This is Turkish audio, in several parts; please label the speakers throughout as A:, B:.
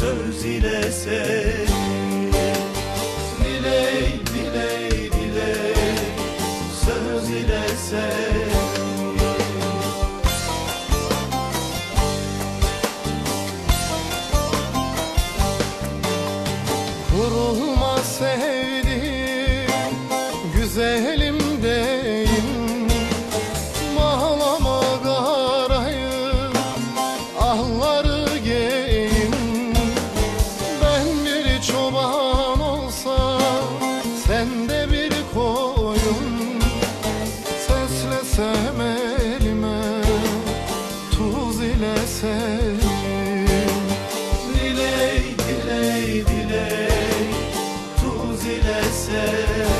A: Söz ile seni Diley diley diley. Söz ile seni
B: Kurulma sevdiğim tuz ile sevim
A: Diley diley diley Tuz ile seni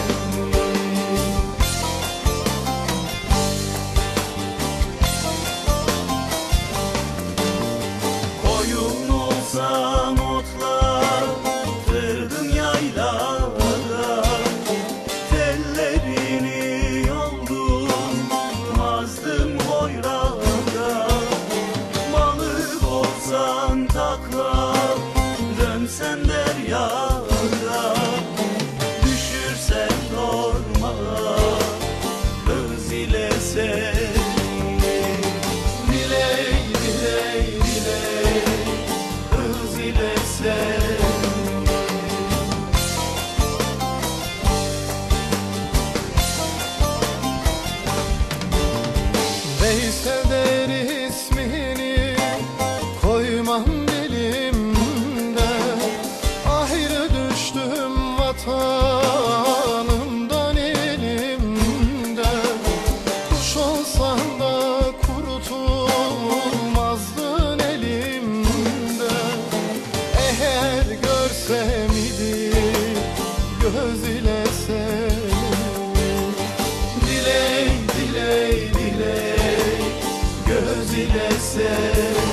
B: görsem idi göz ile seni.
A: Diley diley diley göz ile seni